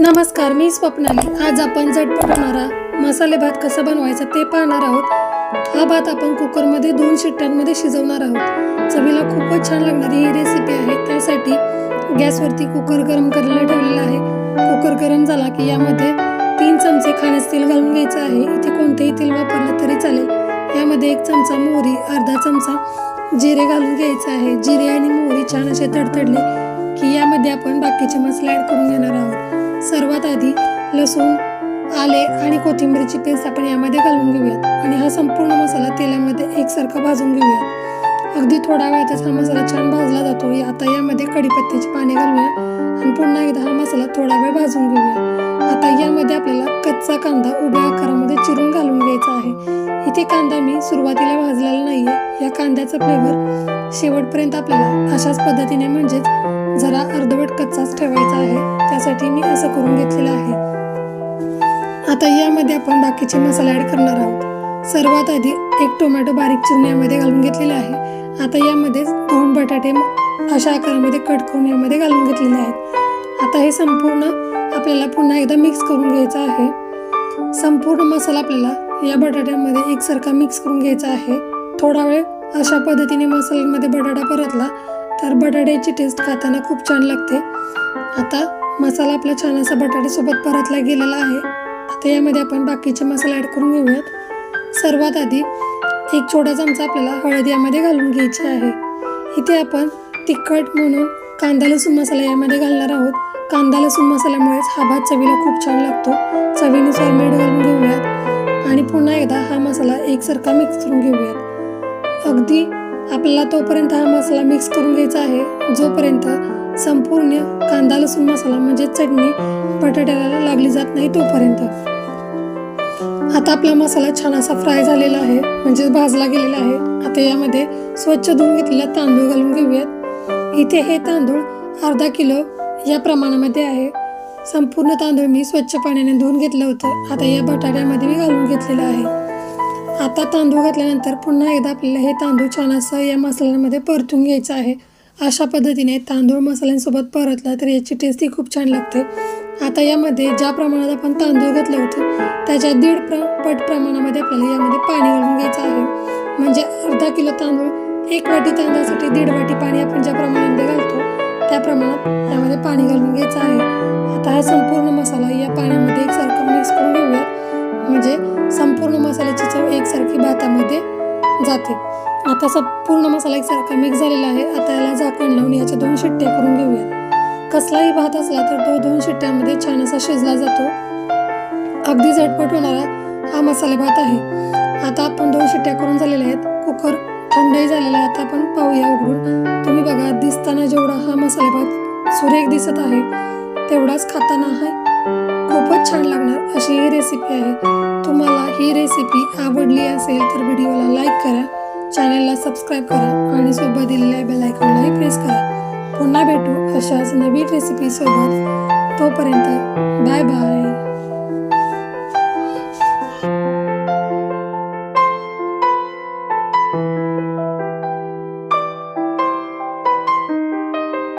नमस्कार मी स्वप्नाली. आज आपण झटपट होणारा मसाले भात कसा बनवायचा ते पाहणार आहोत. हा भात आपण कुकरमध्ये दोन शिट्ट्यांमध्ये शिजवणार आहोत. चवीला खूपच छान लागणारी ही रेसिपी आहे. त्यासाठी गॅसवरती कुकर गरम करायला ठेवलेला आहे. कुकर गरम झाला की यामध्ये तीन चमचे खाण्यास तेल घालून घ्यायचं आहे. इथे कोणतेही तेल वापरलं तरी चालेल. यामध्ये एक चमचा मोहरी अर्धा चमचा जिरे घालून घ्यायचं आहे. जिरे आणि मोहरी छान असे तडतडले की यामध्ये आपण बाकीचे मसाले ॲड करून घेणार आहोत. सर्वात आधी लसूण आले आणि कोथिंबीरची पेस्ट आपण यामध्ये घालून घेऊयात. आणि हा संपूर्ण मसाला तेलामध्ये एकसारखा भाजून घेऊयात. अगदी थोडा वेळातच हा मसाला छान भाजला जातो. आता यामध्ये कढीपत्त्याची पाने घालूया. आणि पुन्हा एकदा हा मसाला थोडा वेळ भाजून घेऊया. आता यामध्ये आपल्याला कच्चा कांदा उभ्या आकारामध्ये चिरून घालून घ्यायचा आहे. इथे कांदा मी सुरुवातीला भाजलेला नाहीये. या कांद्याचा फ्लेवर शेवटपर्यंत आपल्याला अशाच पद्धतीने म्हणजेच जरा अर्धवट कच्चाच ठेवायचा आहे. त्यासाठी मी असं करून घेतलेलं आहे. आता यामध्ये आपण बाकीचे मसाले ॲड करणार आहोत. सर्वात आधी एक टोमॅटो बारीक चिरून यामध्ये घालून घेतलेला आहे. आता यामध्ये दोन बटाटे अशा आकारामध्ये कट करून यामध्ये घालून घेतलेले आहेत. आता हे संपूर्ण आपल्याला पुन्हा एकदा मिक्स करून घ्यायचं आहे. संपूर्ण मसाला आपल्याला या बटाट्यामध्ये एकसारखा मिक्स करून घ्यायचा आहे. थोडा वेळ अशा पद्धतीने मसाल्यामध्ये बटाटा परतला तर बटाट्याची टेस्ट खाताना खूप छान लागते. आता मसाला आपला छान असा बटाट्यासोबत परतला गेलेला आहे. आता यामध्ये आपण बाकीचे मसाले ॲड करून घेऊयात. सर्वात आधी एक छोटा चमचा आपल्याला हळद यामध्ये घालून घ्यायची आहे. इथे आपण तिखट म्हणून कांदा लसूण मसाला यामध्ये घालणार आहोत. कांदा लसूण मसाल्यामुळेच हा भात चवीला खूप छान लागतो. चवीनुसार मीठ घालून घेऊयात. आणि पुन्हा एकदा हा मसाला एकसारखा मिक्स करून घेऊयात. अगदी आपल्याला तोपर्यंत हा मसाला मिक्स करून घ्यायचा आहे. जोपर्यंत संपूर्ण कांदा लसूण मसाला म्हणजे चटणी बटाट्याला लागली जात नाही तोपर्यंत. आता आपला मसाला छान असा फ्राय झालेला आहे म्हणजे भाजला गेलेला आहे. आता यामध्ये स्वच्छ धुवून घेतलेला तांदूळ घालून घेऊयात. इथे हे तांदूळ अर्धा किलो या प्रमाणामध्ये आहे. संपूर्ण तांदूळ मी स्वच्छ पाण्याने धुवून घेतलं होतं. आता या बटाट्यामध्ये मी घालून घेतलेलं आहे. आता तांदूळ घातल्यानंतर पुन्हा एकदा आपल्याला हे तांदूळ छान असं या मसाल्यामध्ये परतून घ्यायचं आहे. अशा पद्धतीने तांदूळ मसाल्यांसोबत परतला तर याची टेस्ट ही खूप छान लागते. आता यामध्ये ज्या प्रमाणात आपण तांदूळ घातलं होतं त्याच्या दीड प्र पट प्रमाणामध्ये आपल्याला यामध्ये पाणी घालून घ्यायचं आहे. म्हणजे अर्धा किलो तांदूळ एक वाटी तांदळासाठी दीड वाटी पाणी आपण ज्या प्रमाणामध्ये घालतो त्या प्रमाणात यामध्ये पाणी घालून घ्यायचं आहे. आता हा संपूर्ण मसाला या पाण्यामध्ये आता पूर्ण मसाला एकसारखा मिक्स झालेला आहे. आता याला झाकण लावून याच्या दोन शिट्ट्या करून घेऊया कसलाही भात असला तर तो दोन शिट्ट्यामध्ये छान असा शिजला जातो. अगदी झटपट होणारा हा मसाले भात आहे. आता आपण दोन शिट्ट्या करून झालेल्या आहेत. कुकर थंडही झालेला आहे. आता आपण पाहूया उघडून. तुम्ही बघा दिसताना जेवढा हा मसाले भात सुरेख दिसत आहे तेवढाच खाताना हा खूपच छान लागणार अशी ही रेसिपी आहे. तुम्हाला ही रेसिपी आवडली असेल तर व्हिडिओला लाईक करा. चॅनलला सबस्क्राईब करा आणि सोबत दिलेल्या बेल आयकॉनलाही प्रेस करा. पुन्हा भेटू अशाच नवीन रेसिपीसोबत तोपर्यंत बाय बाय